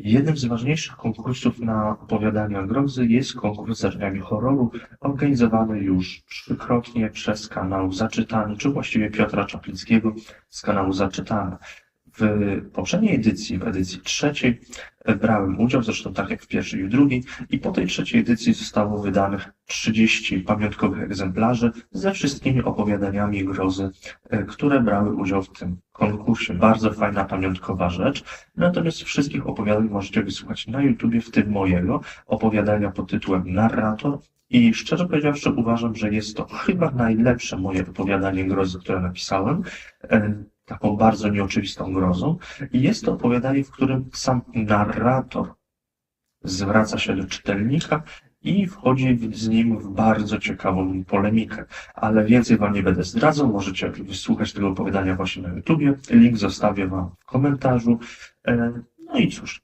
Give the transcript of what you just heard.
Jednym z ważniejszych konkursów na opowiadania grozy jest konkurs Zaczynania Horroru, organizowany już trzykrotnie przez kanał Zaczytany, czy właściwie Piotra Czaplickiego z kanału Zaczytane. W poprzedniej edycji, w edycji trzeciej, e, brałem udział, zresztą tak jak w pierwszej i drugiej, i po tej trzeciej edycji zostało wydanych 30 pamiątkowych egzemplarzy ze wszystkimi opowiadaniami grozy, e, które brały udział w tym konkursie. Bardzo fajna pamiątkowa rzecz. Natomiast wszystkich opowiadań możecie wysłuchać na YouTubie, w tym mojego opowiadania pod tytułem Narrator. I szczerze powiedziawszy, uważam, że jest to chyba najlepsze moje opowiadanie grozy, które napisałem. Taką bardzo nieoczywistą grozą. I jest to opowiadanie, w którym sam narrator zwraca się do czytelnika i wchodzi z nim w bardzo ciekawą polemikę. Ale więcej wam nie będę zdradzał. Możecie wysłuchać tego opowiadania właśnie na YouTubie. Link zostawię wam w komentarzu. E, No i cóż,